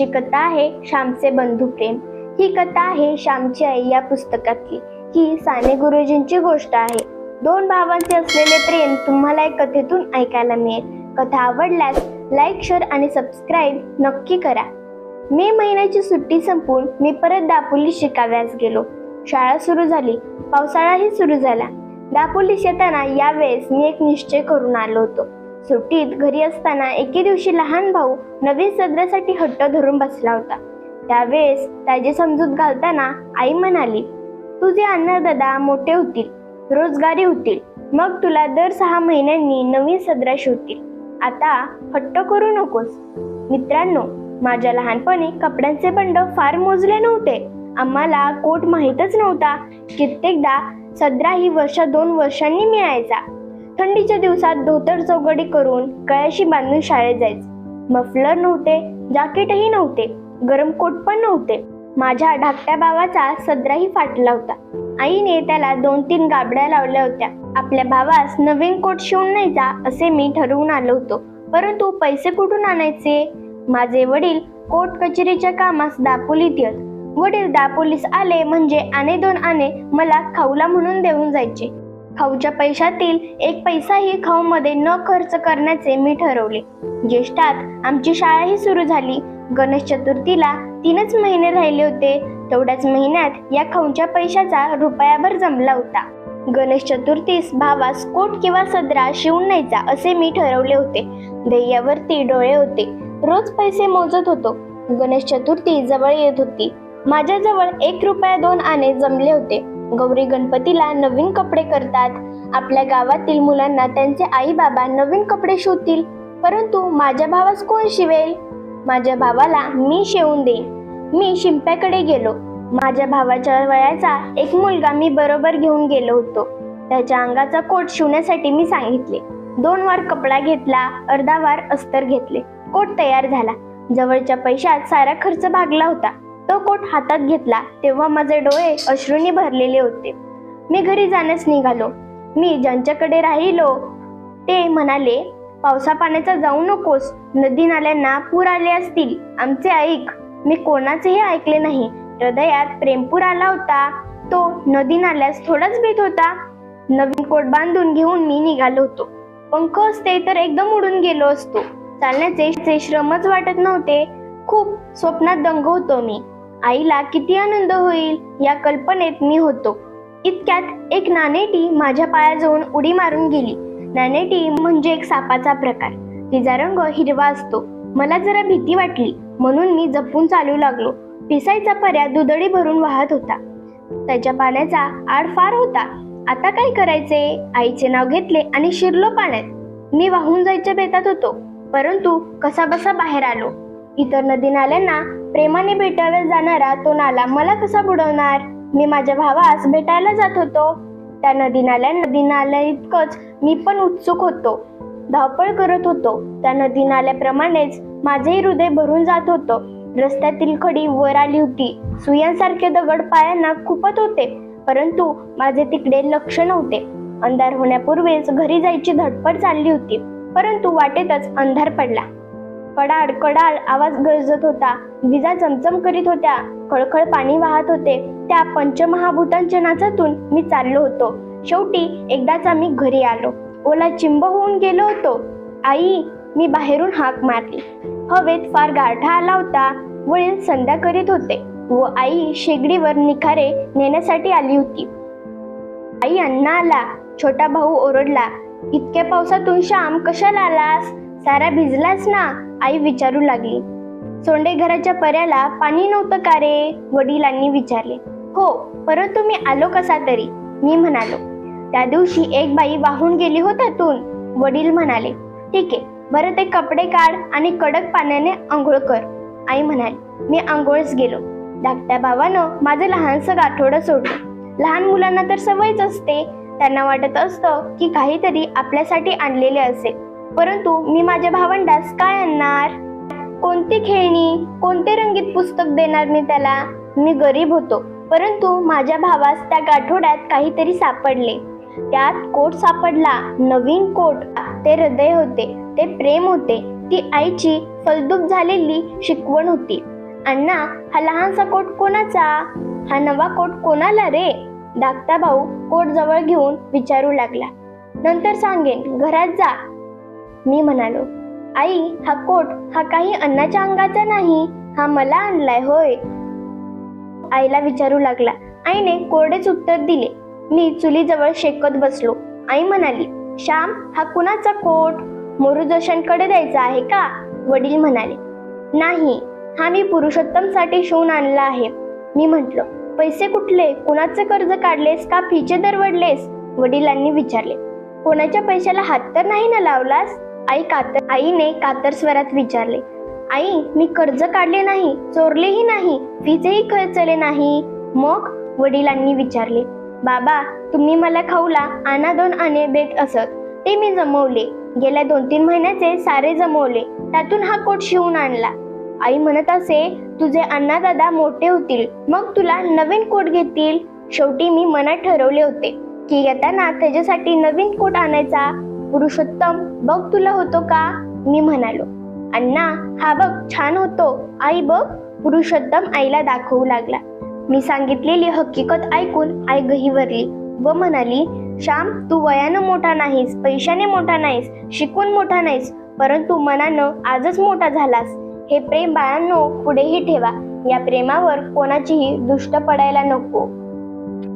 जी कथा आहे श्यामचे बंधू प्रेम. ही कथा आहे श्यामची आई या पुस्तकातली. ही साने गुरुजींची गोष्ट आहे. दोन भावांचे असलेले प्रेम तुम्हाला या कथेतून ऐकायला मिळेल. कथा आवडल्यास लाईक शेअर आणि सबस्क्राईब नक्की करा. मे महिन्याची सुट्टी संपून मी परत दापोली शिकाव्यास गेलो. शाळा सुरू झाली. पावसाळाही सुरू झाला. दापोलीस येताना यावेळेस मी एक निश्चय करून आलो होतो. सुट्टीत घरी असताना एके दिवशी लहान भाऊ नवीन सदऱ्यासाठी हट्ट धरून बसला होता. त्यावेळेस त्याची समजूत घालताना आई म्हणाली तुझे अन्नदादा मोठे होतील रोजगारी होतील मग तुला दर सहा महिन्यांनी नवीन सदरा शिवतील. आता हट्ट करू नकोस. मित्रांनो माझ्या लहानपणी कपड्यांचे बंड फार मोजले नव्हते. आम्हाला कोट माहीतच नव्हता. कित्येकदा सदरा ही वर्ष दोन वर्षांनी मिळायचा. थंडीच्या दिवसात धोतर चौघडी करून कळ्याशी बांधून शाळेत जायचे. मफलर नव्हते जाकेटही नव्हते गरम कोट पण नव्हते. माझ्या धाकट्या भावाचा सदराही फाटला होता. आईने त्याला दोन तीन गाबड्या लावल्या होत्या. आपल्या भावास नवीन कोट शिवून न्यायचा असे मी ठरवून आलो होतो. परंतु पैसे कुठून आणायचे? माझे वडील कोर्ट कचेरीच्या कामास दापोलीत येत वडील दापोलीस आले म्हणजे आणे दोन आणे मला खाऊला म्हणून देऊन जायचे. खाऊच्या पैशातील एक पैसाही खाऊमध्ये न खर्च करण्याचे मी ठरवले. ज्येष्ठात आमची शाळाही सुरू झाली. गणेश चतुर्थीला तीनच महिने राहिले होते. तेवढ्याच महिन्यात या खाऊच्या पैशाचा रुपयाभर जमला होता. गणेश चतुर्थीस भावास कोट किंवा सदरा शिवून न्यायचा असे मी ठरवले होते. ध्येयावरती डोळे होते. रोज पैसे मोजत होतो. गणेश चतुर्थी जवळ येत होती. माझ्याजवळ एक रुपया दोन आणे जमले होते. गौरी गणपतीला नवीन कपडे करतात. आपल्या गावातील मुलांना त्यांचे आई बाबा नवीन कपडे शिवतील. परंतु माझ्या भावास कोण शिवेल? माझ्या भावाला मी शिवून देईन मी शिंप्याकडे गेलो. माझ्या भावाच्या वयाचा एक मुलगा मी बरोबर घेऊन गेलो होतो. त्याच्या अंगाचा कोट शिवण्यासाठी मी सांगितले. दोन वार कपडा घेतला अर्धा वार अस्तर घेतले. कोट तयार झाला. जवळच्या पैशात सारा खर्च भागला होता. तो कोट हातात घेतला तेव्हा माझे डोळे अश्रूंनी भरलेले होते. मी घरी जाण्यास निघालो. मी ज्यांच्याकडे राहिलो ते म्हणाले पावसा पाण्याचा जाऊ नकोस. नदी नाल्यांना पूर आले असतील. आमचे ऐक. मी कोणाचेही ऐकले नाही. हृदयात प्रेमपूर आला होता. तो नदी नाल्यास थोडाच भीत होता. नवीन कोट बांधून घेऊन मी निघालो होतो. पंख असते तर एकदम उडून गेलो असतो. चालण्याचे श्रमच वाटत नव्हते. खूप स्वप्नात दंग होतो मी. आईला किती आनंद होईल या कल्पनेत मी होतो. इतक्यात एक नाणेटी माझ्या पायाजवळ उडी मारून गेली. नाणेटी म्हणजे एक सापाचा प्रकार. तिचा रंग हिरवा असतो. मला जरा भीती वाटली. म्हणून मी जपून चालू लागलो. पिसायचा पर्या दुधडी भरून वाहत होता. त्याच्या पाण्याचा आड फार होता. आता काय करायचे? आईचे नाव घेतले आणि शिरलो पाण्यात. मी वाहून जायच्या बेतात होतो. परंतु कसा बसा बाहेर आलो. इतर नदी नाल्यांना प्रेमाने भेटाव्या जाणारा तो नाला मला कसा बुडवणार? मी माझ्या भावास भेटायला जात होतो. त्या नदी नाल्या नदी नाल्या इतकंच मी पण उत्सुक होतो. धावपळ करत होतो. त्या नदी नाल्याप्रमाणेच माझेही हृदय भरून जात होतं. रस्त्यातील खडी वर आली होती. सुयांसारखे दगड पायांना खुपत होते. परंतु माझे तिकडे लक्ष नव्हते. अंधार होण्यापूर्वीच घरी जायची धडपड चालली होती. परंतु वाटेतच अंधार पडला. कडाड कडाड आवाज गरजत होता. विजा चमचम करीत होत्या. खळखळ पाणी वाहत होते. त्या पंचमहाभूतांच्या नाचातून मी चाललो होतो. शेवटी एकदाच आम्ही घरी आलो. ओला चिंब होऊन गेलो होतो. आई मी बाहेरून हाक मारली. हवेत फार गारठा आला होता. वडील संध्या करीत होते व आई शेगडीवर निखारे नेण्यासाठी आली होती. आई अण्णा आला. छोटा भाऊ ओरडला इतक्या पावसातून श्याम कशाला आलास? सारा भिजलास ना? आई विचारू लागली. सोंडे घराच्या पर्याला पाणी नव्हतं का रे? वडिलांनी विचारले. हो परंतु मी आलो कसा तरी? मी म्हणालो. त्या दिवशी एक बाई वाहून गेली होता तून वडील म्हणाले ठीक आहे बरं ते कपडे काढ आणि कडक पाण्याने आंघोळ कर. आई म्हणाली मी आंघोळच गेलो. धाकट्या भावानं माझं लहानसं गाठोडं सोडलं. लहान मुलांना तर सवयच असते. त्यांना वाटत असतं की काहीतरी आपल्यासाठी आणलेले असेल. परंतु मी माझ्या भावंडास काय आणणार? कोणती खेळणी कोणते रंगीत पुस्तक देणार मी त्याला? मी गरीब होतो परंतु माझ्या भावास त्या गाठोड्यात काहीतरी सापडले. त्यात कोट सापडला नवीन कोट. ते हृदय होते ते प्रेम होते. ती आईची फलदूप झालेली शिकवण होती. अण्णा हा लहानसा कोट कोणाचा? हा नवा कोट कोणाला रे? धाकटा भाऊ कोट जवळ घेऊन विचारू लागला. नंतर सांगेन घरात जा मी म्हणालो आई हा कोट हा काही अन्नाच्या अंगाचा नाही हा मला आणलाय होय. आईला विचारू लागला. आईने कोरडेच उत्तर दिले. मी चुलीजवळ शेकत बसलो. आई म्हणाली श्याम हा कुणाचा कोट? मोरू जोशांकडे द्यायचा आहे का? वडील म्हणाले नाही हा मी पुरुषोत्तमसाठी शिवून आणला आहे. मी म्हंटलो पैसे कुठले? कुणाचे कर्ज काढलेस का? फीचे दरवडलेस? वडिलांनी विचारले कोणाच्या पैशाला हात तर नाही ना लावलास? आई कातर आईने कातर स्वरात विचारले आई मी कर्ज काढले नाही चोरलेही नाही फीचेही खर्चले नाही. मग वडिलांनी विचारले बाबा तुम्ही मला खाऊला आणा दोन आणे देत असत ते मी जमवले. गेल्या दोन तीन महिन्याचे सारे जमवले त्यातून हा कोट शिवून आणला. आई म्हणत असे तुझे अण्णा दादा मोठे होतील मग तुला नवीन कोट घेतील. शेवटी मी मनात ठरवले होते की येताना त्याच्यासाठी नवीन कोट आणायचा पुरुषोत्तम बघ तुला होतो का? मी म्हणालो. अण्णा हा बघ छान होतो. आई बघ. पुरुषोत्तम आईला दाखवू लागला. मी सांगितलेली हकीकत ऐकून आई गहिवरली व म्हणाली श्याम तू वयानं मोठा नाहीस पैशाने मोठा नाहीस शिकून मोठा नाहीस परंतु मनानं आजच मोठा झालास. हे प्रेम बाळांनो पुढेही ठेवा. या प्रेमावर कोणाचीही दुष्ट पडायला नको.